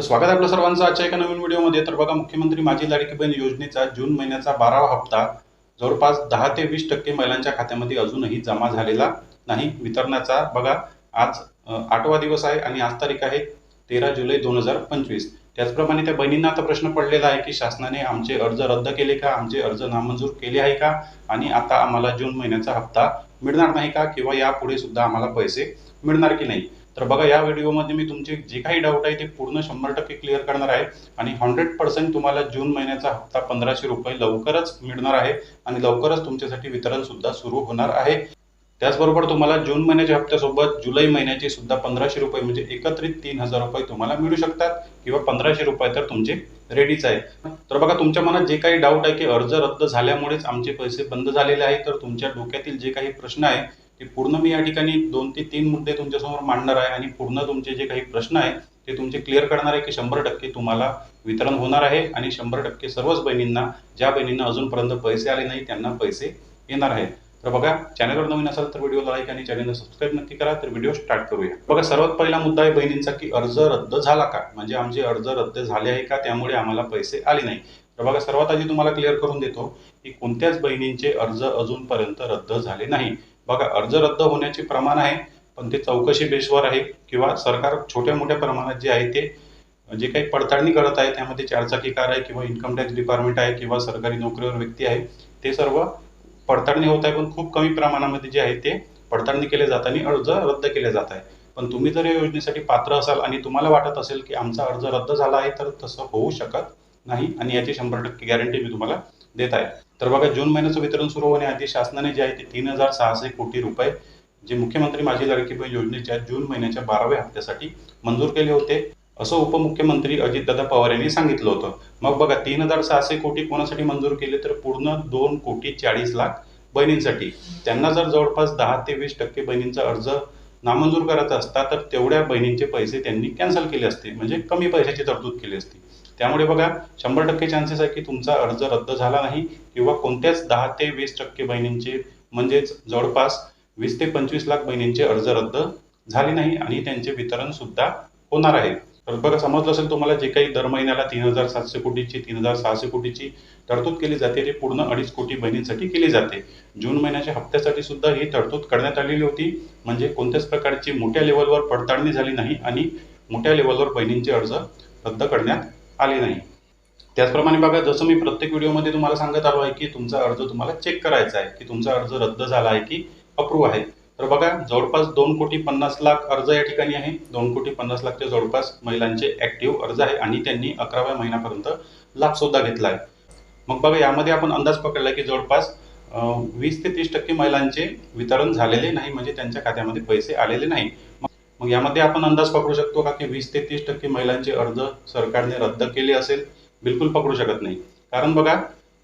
तर स्वागत आहे आपलं सर्वांचं आजच्या एका नवीन व्हिडिओमध्ये. तर बघा मुख्यमंत्री माझी लाडकी बहीण योजनेचा जून महिन्याचा बारावा हप्ता जवळपास दहा ते वीस टक्के महिलांच्या खात्यामध्ये अजूनही जमा झालेला नाही. वितरणाचा बघा आज आठवा दिवस आहे आणि आज तारीख आहे तेरा जुलै दोन हजार पंचवीस. त्याचप्रमाणे त्या बहिणींना आता प्रश्न पडलेला आहे की शासनाने आमचे अर्ज रद्द केले का? आमचे अर्ज नामंजूर केले आहे का? आणि आता आम्हाला जून महिन्याचा हप्ता मिळणार नाही का? किंवा यापुढे सुद्धा आम्हाला पैसे मिळणार की नाही? तर बघा या व्हिडिओमध्ये मी तुमचे जे काही डाऊट आहे ते पूर्ण शंभर टक्के क्लिअर करणार आहे आणि हंड्रेड पर्सेंट तुम्हाला जून महिन्याचा हप्ता पंधराशे रुपये लवकरच मिळणार आहे आणि लवकरच तुमच्यासाठी वितरण सुद्धा सुरू होणार आहे. त्याचबरोबर तुम्हाला जून महिन्याच्या हप्त्यासोबत जुलै महिन्याचे सुद्धा पंधराशे रुपये म्हणजे एकत्रित तीन हजार रुपये तुम्हाला मिळू शकतात किंवा पंधराशे रुपये तर तुमचे रेडीच आहे. तर बघा तुमच्या मनात जे काही डाऊट आहे की अर्ज रद्द झाल्यामुळेच आमचे पैसे बंद झालेले आहे तर तुमच्या डोक्यातील जे काही प्रश्न आहे ते पूर्ण मी या ठिकाणी दोन ते तीन मुद्दे तुमच्यासमोर मांडणार आहे आणि पूर्ण तुमचे जे काही प्रश्न आहे ते तुमचे क्लिअर करणार आहे की शंभर टक्के तुम्हाला वितरण होणार आहे आणि शंभर टक्के सर्वच बहिणींना ज्या बहिणींना अजूनपर्यंत पैसे आले नाही त्यांना पैसे येणार आहे तर बघा चॅनलवर नवीन असाल तर व्हिडिओला लाईक आणि चॅनलला सबस्क्राईब नक्की करा तर व्हिडिओ स्टार्ट करूया. बघा सर्वात पहिला मुद्दा आहे बहिणींचा की अर्ज रद्द झाला का? म्हणजे आमचे अर्ज रद्द झाले आहे का? त्यामुळे आम्हाला पैसे आले नाही. तर बघा सर्वात आधी तुम्हाला क्लिअर करून देतो की कोणत्याच बहिणींचे अर्ज अजूनपर्यंत रद्द झाले नाही. बघा अर्ज रद्द होण्याचे प्रमाण आहे पण ते चौकशी बेसवर आहे किंवा सरकार छोट्या मोठ्या प्रमाणात जे आहे ते जे काही पडताळणी करत आहे त्यामध्ये चारचाकी कार आहे किंवा इन्कम टॅक्स डिपार्टमेंट आहे किंवा सरकारी नोकरीवर व्यक्ती आहे ते सर्व पडताळणी होत आहे पण खूप कमी प्रमाणामध्ये जे आहे ते पडताळणी केले जात आणि अर्ज रद्द केले जात आहे. पण तुम्ही जर या योजनेसाठी पात्र असाल आणि तुम्हाला वाटत असेल की आमचा अर्ज रद्द झाला आहे तर तसं होऊ शकत नाही आणि याची शंभर टक्के गॅरंटी मी तुम्हाला देत आहे तर बघा जून महिन्याचं वितरण सुरू होण्याआधी शासनाने जे आहे ते तीन हजार सहाशे कोटी रुपये जे मुख्यमंत्री माझी लाडकी बहीण योजनेच्या जून महिन्याच्या बाराव्या हप्त्यासाठी मंजूर केले होते. असं उपमुख्यमंत्री अजितदादा पवार यांनी सांगितलं होतं. मग बघा तीन हजार सहाशे कोटी कोणासाठी मंजूर केले तर पूर्ण दोन कोटी चाळीस लाख बहिणींसाठी. त्यांना जर जवळपास दहा ते वीस टक्के बहिणींचा अर्ज नामंजूर करायचा असता तर तेवढ्या बहिणींचे पैसे त्यांनी कॅन्सल केले असते. म्हणजे कमी पैशाची तरतूद केली असती. त्यामुळे बघा शंभर टक्के चान्सेस आहे की तुमचा अर्ज रद्द झाला नाही किंवा कोणत्याच दहा ते वीस टक्के बहिणींचे म्हणजेच जवळपास वीस ते पंचवीस लाख बहिणींचे अर्ज रद्द झाले नाही आणि त्यांचे वितरण सुद्धा होणार आहे. तर बघा समजलं असेल तुम्हाला जे काही दर महिन्याला तीन हजार सातशे कोटीची तीन हजार सहाशे कोटीची तरतूद केली जाते ते पूर्ण अडीच कोटी बहिणींसाठी केली जाते. जून महिन्याच्या हप्त्यासाठी सुद्धा ही तरतूद करण्यात आलेली होती. म्हणजे कोणत्याच प्रकारची मोठ्या लेवलवर पडताळणी झाली नाही आणि मोठ्या लेवलवर बहिणींचे अर्ज रद्द करण्यात आले नाही. त्याचप्रमाणे बघा जसं मी प्रत्येक व्हिडिओमध्ये तुम्हाला सांगत आलो आहे की तुमचा अर्ज तुम्हाला चेक करायचा आहे की तुमचा अर्ज रद्द झाला आहे की अप्रूव्ह आहे. तर बघा जवळपास दोन कोटी पन्नास लाख अर्ज या ठिकाणी आहे. दोन कोटी पन्नास लाखच्या जवळपास महिलांचे ऍक्टिव्ह अर्ज आहे आणि त्यांनी अकराव्या महिन्यापर्यंत लाभ सुद्धा घेतला आहे. मग बघा यामध्ये आपण अंदाज पकडला की जवळपास वीस ते तीस टक्के महिलांचे वितरण झालेले नाही म्हणजे त्यांच्या खात्यामध्ये पैसे आलेले नाही. मग यामध्ये आपण अंदाज पकडू शकतो का की वीस ते तीस टक्के महिलांचे अर्ज सरकारने रद्द केले असेल? बिलकुल पकडू शकत नाही. कारण बघा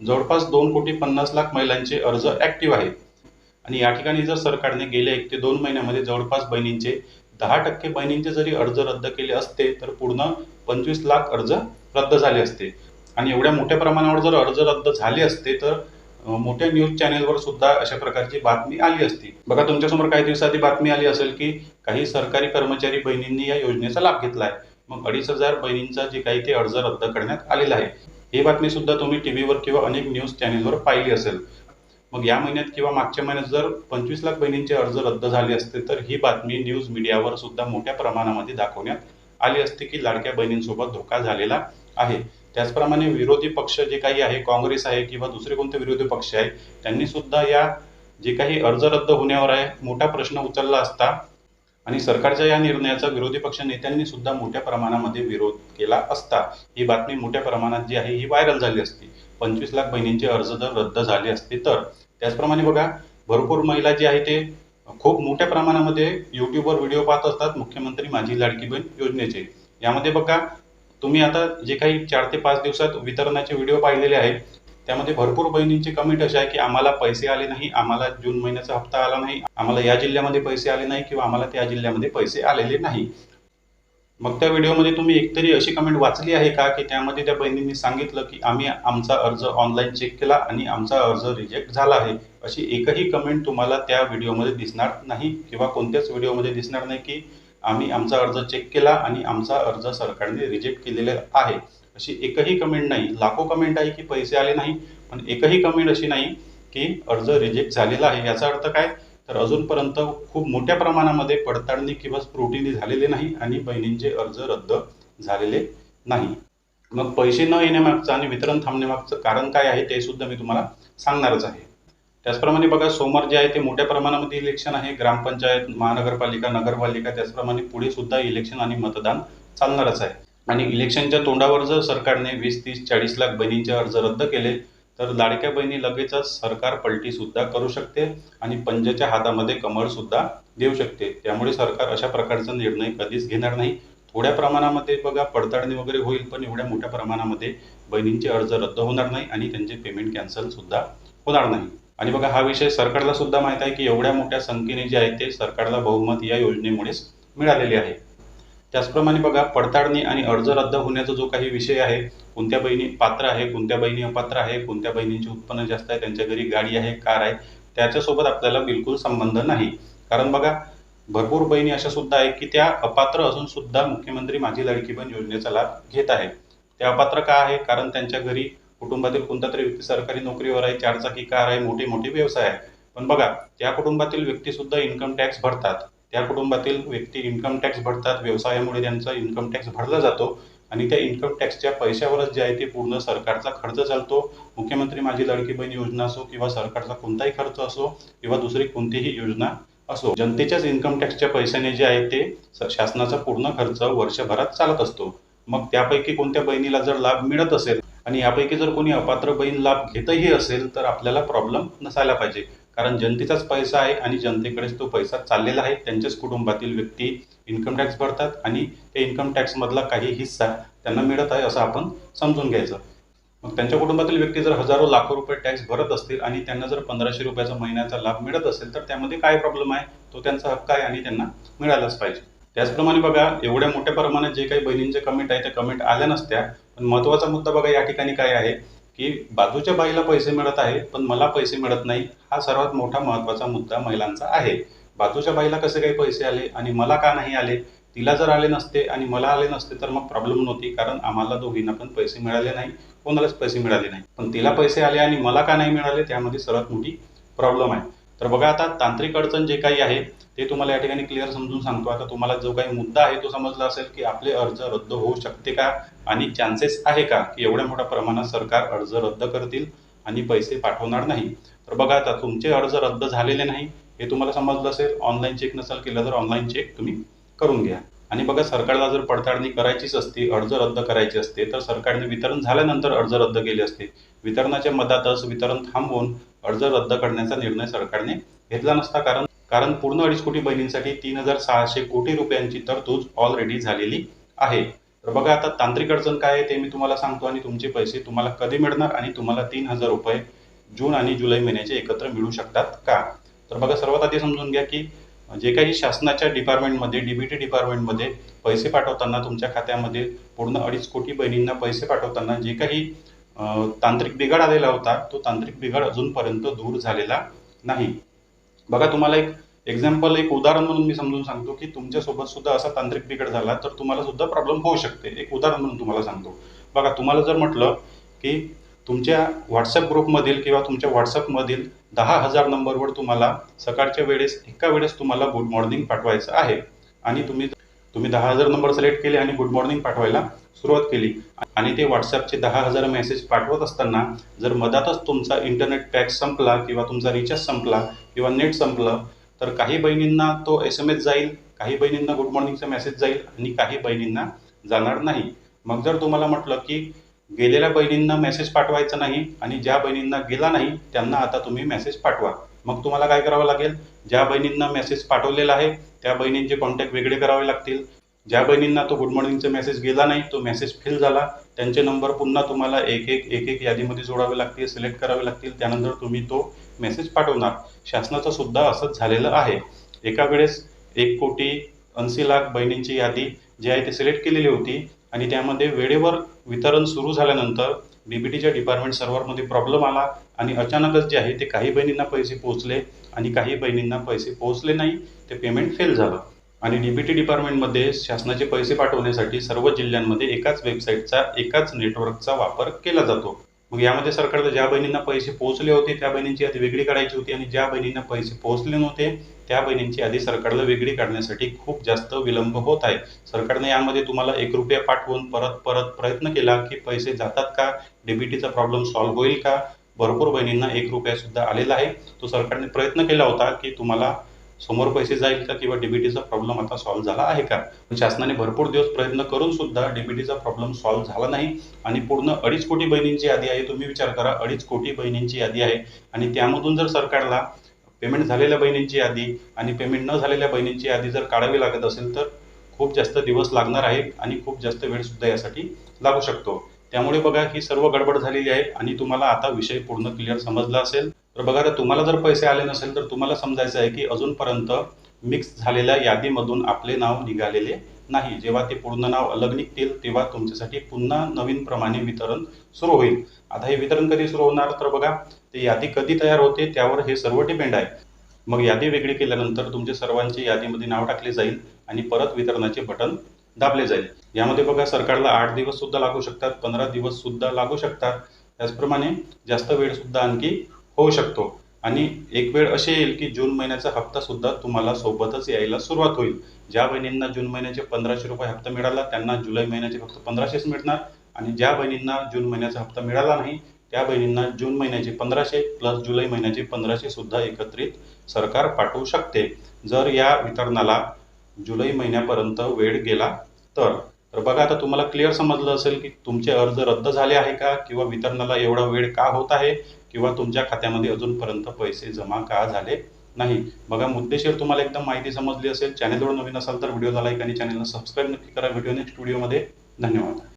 जवळपास दोन कोटी पन्नास लाख महिलांचे अर्ज ऍक्टिव्ह आहेत. आणि या ठिकाणी जर सरकारने गेल्या एक ते दोन महिन्यामध्ये जवळपास बहिणींचे दहा टक्के बहिणींचे जरी अर्ज रद्द केले असते तर पूर्ण पंचवीस लाख अर्ज रद्द झाले असते. आणि एवढ्या मोठ्या प्रमाणावर जर अर्ज रद्द झाले असते तर मोठ्या न्यूज चॅनेलवर सुद्धा अशा प्रकारची बातमी आली असती. बघा तुमच्यासमोर काही दिवसाआधी बातमी आली असेल की काही सरकारी कर्मचारी बहिणींनी या योजनेचा लाभ घेतला आहे मग अडीच हजार बहिणींचा जे काही ते अर्ज रद्द करण्यात आलेला आहे. ही बातमी सुद्धा तुम्ही टीव्हीवर किंवा अनेक न्यूज चॅनेलवर पाहिली असेल. मग या महिन्यात किंवा मागच्या महिन्यात जर पंचवीस लाख बहिणींचे अर्ज रद्द झाले असते तर ही बातमी न्यूज मीडियावर सुद्धा मोठ्या प्रमाणामध्ये दाखवण्यात आली असते की लाडक्या बहिणींसोबत धोका झालेला आहे. त्याचप्रमाणे विरोधी पक्ष जे काही आहे काँग्रेस आहे किंवा दुसरे कोणते विरोधी पक्ष आहे त्यांनी सुद्धा या जे काही अर्ज रद्द होण्यावर आहे मोठा प्रश्न उचलला असता आणि सरकारच्या या निर्णयाचा विरोधी पक्ष नेत्यांनी सुद्धा मोठ्या प्रमाणामध्ये विरोध केला असता. ही बातमी मोठ्या प्रमाणात जी आहे ही व्हायरल झाली असती. पंचवीस लाख बहिणींचे अर्ज जर रद्द झाले असते तर. त्याचप्रमाणे बघा भरपूर महिला जी आहे ते खूप मोठ्या प्रमाणामध्ये युट्यूबवर व्हिडिओ पाहत असतात मुख्यमंत्री माझी लाडकी बहीण योजनेचे. यामध्ये बघा तुम्ही आता जे काही चार ते पाच दिवसात वितरणाचे व्हिडिओ पाहिलेले आहेत त्यामध्ये भरपूर बहिणींची कमेंट अशी आहे की आम्हाला पैसे आले नाही आम्हाला जून महिन्याचा हप्ता आला नाही आम्हाला या जिल्ह्यामध्ये पैसे आले नाही किंवा आम्हाला त्या जिल्ह्यामध्ये पैसे आलेले नाही. मग त्या व्हिडिओमध्ये तुम्ही एकतरी अशी कमेंट वाचली आहे का की त्यामध्ये त्या बहिणींनी सांगितलं की आम्ही आमचा अर्ज ऑनलाईन चेक केला आणि आमचा अर्ज रिजेक्ट झाला आहे? अशी एकही कमेंट तुम्हाला त्या व्हिडिओमध्ये दिसणार नाही किंवा कोणत्याच व्हिडिओमध्ये दिसणार नाही की आम्ही आमचा अर्ज चेक केला आणि आमचा अर्ज सरकारने रिजेक्ट केलेला आहे. अशी एकही कमेंट नाही. लाखो कमेंट आहे की पैसे आले नाही पण एकही कमेंट अशी नाही की अर्ज रिजेक्ट झालेला आहे. याचा अर्थ काय? तर अजूनपर्यंत खूप मोठ्या प्रमाणामध्ये पडताळणी किंवा स्क्रुटिनी झालेली नाही आणि बहिणींचे अर्ज रद्द झालेले नाही. मग पैसे न येण्यामागचं आणि वितरण थांबण्यामागचं कारण काय आहे ते सुद्धा मी तुम्हाला सांगणारच आहे. त्याचप्रमाणे बघा सोमवार जे आहे ते मोठ्या प्रमाणामध्ये इलेक्शन आहे. ग्रामपंचायत महानगरपालिका नगरपालिका त्याचप्रमाणे पुढे सुद्धा इलेक्शन आणि मतदान चालणारच आहे. आणि इलेक्शनच्या तोंडावर जर सरकारने वीस तीस चाळीस लाख बहिणींचे अर्ज रद्द केले तर लाडक्या बहिणी लगेचच सरकार पलटी सुद्धा करू शकते आणि पंजाच्या हातामध्ये कमळ सुद्धा देऊ शकते. त्यामुळे सरकार अशा प्रकारचा निर्णय कधीच घेणार नाही. थोड्या प्रमाणामध्ये बघा पडताळणी वगैरे होईल पण एवढ्या मोठ्या प्रमाणामध्ये बहिणींचे अर्ज रद्द होणार नाही आणि त्यांचे पेमेंट कॅन्सल सुद्धा होणार नाही. आणि बघा हा विषय सरकारला सुद्धा माहीत आहे की एवढ्या मोठ्या संख्येने जे आहे ते सरकारला बहुमत या योजनेमुळेच मिळालेले आहे. त्याचप्रमाणे बघा पडताळणी आणि अर्ज रद्द होण्याचा जो काही विषय आहे कोणत्या बहिणी पात्र आहे कोणत्या बहिणी अपात्र आहे कोणत्या बहिणींचे उत्पन्न जास्त आहे त्यांच्या घरी गाडी आहे कार आहे त्याच्यासोबत आपल्याला बिलकुल संबंध नाही. कारण बघा भरपूर बहिणी अशा सुद्धा आहेत की त्या अपात्र असून सुद्धा मुख्यमंत्री माझी लाडकी बहीण योजनेचा लाभ घेत आहे. त्या अपात्र का आहे? कारण त्यांच्या घरी कुटुंबातील कोणता तरी व्यक्ती सरकारी नोकरीवर आहे चारचाकी कार आहे मोठे मोठे व्यवसाय आहे. पण बघा त्या कुटुंबातील व्यक्ती सुद्धा इन्कम टॅक्स भरतात. त्या कुटुंबातील व्यक्ती इन्कम टॅक्स भरतात व्यवसायामुळे त्यांचा इन्कम टॅक्स भरला जातो आणि त्या इन्कम टॅक्सच्या पैशावरच जे आहे ते पूर्ण सरकारचा खर्च चालतो. मुख्यमंत्री माझी लाडकी बहीण योजना असो किंवा सरकारचा कोणताही खर्च असो किंवा दुसरी कोणतीही योजना असो जनतेच्याच इन्कम टॅक्सच्या पैशाने जे आहे ते शासनाचा पूर्ण खर्च वर्षभरात चालत असतो. मग त्यापैकी कोणत्या बहिणीला जर लाभ मिळत असेल आणि यापैकी जर कोणी अपात्र बहीण लाभ घेतही असेल तर आपल्याला प्रॉब्लेम नसायला पाहिजे. कारण जनतेचाच पैसा आहे आणि जनतेकडेच तो पैसा चाललेला आहे. त्यांच्याच कुटुंबातील व्यक्ती इन्कम टॅक्स भरतात आणि ते इन्कम टॅक्समधला काही हिस्सा त्यांना मिळत आहे असं आपण समजून घ्यायचं. मग त्यांच्या कुटुंबातील व्यक्ती जर हजारो लाखो रुपये टॅक्स भरत असतील आणि त्यांना जर पंधराशे रुपयाचा महिन्याचा लाभ मिळत असेल तर त्यामध्ये काय प्रॉब्लेम आहे? तो त्यांचा हक्क आहे आणि त्यांना मिळालाच पाहिजे. त्याचप्रमाणे बघा एवढ्या मोठ्या प्रमाणात जे काही बहिणींचे कमेंट आहे त्या कमेंट आल्या नसत्या. पण महत्त्वाचा मुद्दा बघा या ठिकाणी काय आहे की बाजूच्या बाईला पैसे मिळत आहे पण मला पैसे मिळत नाही हा सर्वात मोठा महत्त्वाचा मुद्दा महिलांचा आहे. बाजूच्या बाईला कसे काही पैसे आले आणि मला का नाही आले? तिला जर आले नसते आणि मला आले नसते तर मग प्रॉब्लेम नव्हती कारण आम्हाला दोघींना पण पैसे मिळाले नाही कोणालाच पैसे मिळाले नाही. पण तिला पैसे आले आणि मला का नाही मिळाले त्यामध्ये सर्वात मोठी प्रॉब्लेम आहे. तर बघा आता तांत्रिक अडचण जे काही आहे ते तुम्हाला या ठिकाणी क्लिअर समजून सांगतो. आता तुम्हाला जो काही मुद्दा आहे तो समजला असेल की आपले अर्ज रद्द होऊ शकते का आणि चान्सेस आहे का की एवढ्या मोठ्या प्रमाणात सरकार अर्ज रद्द करतील आणि पैसे पाठवणार नाही? तर बघा आता तुमचे अर्ज रद्द झालेले नाही हे तुम्हाला समजलं असेल. ऑनलाईन चेक नसेल केलं तर ऑनलाईन चेक तुम्ही करून घ्या. आणि बघा सरकारला जर पडताळणी करायचीच असते अर्ज रद्द करायचे असते तर सरकारने वितरण झाल्यानंतर अर्ज रद्द केले असते. वितरणाच्या मधातच वितरण थांबवून अर्ज रद्द करण्याचा निर्णय सरकारने घेतला नसता. कारण कारण पूर्ण अडीच कोटी बहिणींसाठी तीन हजार सहाशे कोटी रुपयांची तरतूद ऑलरेडी झालेली आहे. तर बघा आता तांत्रिक अडचण काय आहे ते मी तुम्हाला सांगतो आणि तुमचे पैसे तुम्हाला कधी मिळणार आणि तुम्हाला तीन हजार रुपये जून आणि जुलै महिन्याचे एकत्र मिळू शकतात का? तर बघा सर्वात आधी समजून घ्या की जे काही शासनाच्या डिपार्टमेंटमध्ये डीबीटी डिपार्टमेंटमध्ये पैसे पाठवताना तुमच्या खात्यामध्ये पूर्ण अडीच कोटी बहिणींना पैसे पाठवताना जे काही तांत्रिक बिघाड आलेला होता तो तांत्रिक बिघाड अजूनपर्यंत दूर झालेला नाही. बघा तुम्हाला एक एक्झाम्पल एक उदाहरण म्हणून मी समजून सांगतो की तुमच्यासोबत सुद्धा असा तांत्रिक बिघाड झाला तर तुम्हाला सुद्धा प्रॉब्लेम होऊ शकते. एक उदाहरण म्हणून तुम्हाला सांगतो. बघा तुम्हाला जर म्हटलं की तुमच्या व्हॉट्सअप ग्रुपमधील किंवा तुमच्या व्हॉट्सअपमधील दहा हजार नंबरवर तुम्हाला सकाळच्या वेळेस एका वेळेस तुम्हाला गुड मॉर्निंग पाठवायचं आहे. आणि तुम्ही तुम्ही दहा हजार नंबर सिलेक्ट केले आणि गुड मॉर्निंग पाठवायला सुरुवात केली. आणि ते व्हॉट्सअपचे दहा हजार मेसेज पाठवत असताना जर मधातच तुमचा इंटरनेट पॅक संपला किंवा तुमचा रिचार्ज संपला किंवा नेट संपलं तर काही बहिणींना तो एस एम एस जाईल काही बहिणींना गुड मॉर्निंगचा मेसेज जाईल आणि काही बहिणींना जाणार नाही. मग जर तुम्हाला म्हटलं की गेलेल्या बहिणींना मेसेज पाठवायचा नाही आणि ज्या बहिणींना गेला नाही त्यांना आता तुम्ही मेसेज पाठवा. मग तुम्हाला काय करावं लागेल? ज्या बहिणींना मेसेज पाठवलेला आहे त्या बहिणींचे कॉन्टॅक्ट वेगळे करावे लागतील. ज्या बहिणींना तो गुड मॉर्निंगचा मेसेज गेला नाही तो मेसेज फेल झाला त्यांचे नंबर पुन्हा तुम्हाला एक एक एक एक यादीमध्ये जोडावे लागतील सिलेक्ट करावे लागतील. त्यानंतर तुम्ही तो मेसेज पाठवणार. शासनाचं सुद्धा असंच झालेलं आहे. एका वेळेस एक कोटी ऐंशी लाख बहिणींची यादी जी आहे ती सिलेक्ट केलेली होती. आणि त्यामध्ये वेळेवर वितरण सुरू झाल्यानंतर बीबीटीच्या डिपार्टमेंट सर्व्हरमध्ये प्रॉब्लेम आला आणि अचानकच जे आहे ते काही बहिणींना पैसे पोहोचले आणि काही बहिणींना पैसे पोहोचले नाही ते पेमेंट फेल झालं. आणि डीबीटी डिपार्टमेंटमध्ये शासनाचे पैसे पाठवण्यासाठी सर्व जिल्ह्यांमध्ये एकाच वेबसाईटचा एकाच नेटवर्कचा वापर केला जातो. मग यामध्ये सरकारला ज्या बहिणींना पैसे पोहोचले होते त्या बहिणींची यादी वेगळी काढायची होती आणि ज्या बहिणींना पैसे पोहोचले नव्हते त्या बहिणींची यादी सरकारला वेगळी काढण्यासाठी खूप जास्त विलंब होत आहे. सरकारने यामध्ये तुम्हाला एक रुपया पाठवून परत परत प्रयत्न केला की पैसे जातात का? डीबीटीचा प्रॉब्लेम सॉल्व्ह होईल का? भरपूर बहिणींना एक रुपया सुद्धा आलेला आहे. तो सरकारने प्रयत्न केला होता की तुम्हाला समोर पैसे जाईल का किंवा डीबीटीचा प्रॉब्लेम आता सॉल्व्ह झाला आहे का? शासनाने भरपूर दिवस प्रयत्न करून सुद्धा डीबीटीचा प्रॉब्लेम सॉल्व्ह झाला नाही. आणि पूर्ण अडीच कोटी बहिणींची यादी आहे. तुम्ही विचार करा अडीच कोटी बहिणींची यादी आहे. आणि त्यामधून जर सरकारला पेमेंट झालेल्या बहिणींची यादी आणि पेमेंट न झालेल्या बहिणींची यादी जर काढावी लागत असेल तर खूप जास्त दिवस लागणार आहे आणि खूप जास्त वेळसुद्धा यासाठी लागू शकतो. त्यामुळे बघा ही सर्व गडबड झालेली आहे आणि तुम्हाला आता विषय पूर्ण क्लिअर समजला असेल. तर बघा आता तुम्हाला जर पैसे आले नसेल तर तुम्हाला समजायचं आहे की अजूनपर्यंत मिक्स झालेल्या यादीमधून आपले नाव निघालेले नाही. जेव्हा ते पूर्ण नाव अलग निघतील तेव्हा तुमच्यासाठी पुन्हा नवीन प्रमाणे वितरण सुरू होईल. आता हे वितरण कधी सुरू होणार? तर बघा ते यादी कधी तयार होते त्यावर हे सर्व डिपेंड आहे. मग यादी वेगळी केल्यानंतर तुमचे सर्वांचे यादीमध्ये नाव टाकले जाईल आणि परत वितरणाचे बटन दाबले जाईल. यामध्ये बघा सरकारला आठ दिवस सुद्धा लागू शकतात पंधरा दिवस सुद्धा लागू शकतात. त्याचप्रमाणे जास्त वेळ सुद्धा आणखी होऊ शकतो. आणि एक वेळ अशी येईल की जून महिन्याचा हप्ता सुद्धा तुम्हाला सोबतच यायला सुरुवात होईल. ज्या बहिणींना जून महिन्याचे पंधराशे रुपये हप्ता मिळाला त्यांना जुलै महिन्याचे फक्त पंधराशेच मिळणार. आणि ज्या बहिणींना जून महिन्याचा हप्ता मिळाला नाही त्या बहिणींना जून महिन्याचे पंधराशे प्लस जुलै महिन्याचे पंधराशे सुद्धा एकत्रित सरकार पाठवू शकते. जर या वितरणाला जुलै महिन्यापर्यंत वेळ गेला तर तर बघा आता तुम्हाला क्लिअर समजलं असेल की तुमचे अर्ज रद्द झाले आहे का? किंवा वितरणाला एवढा वेळ का होत आहे? किंवा तुमच्या खात्यामध्ये अजूनपर्यंत पैसे जमा का झाले नाही? बघा मुद्देशीर तुम्हाला एकदम माहिती समजली असेल. चॅनेलवर नवीन असाल तर व्हिडिओ लाईक आणि चॅनेलला सबस्क्राईब नक्की करा. व्हिडिओ नेक्स्ट व्हिडिओमध्ये धन्यवाद.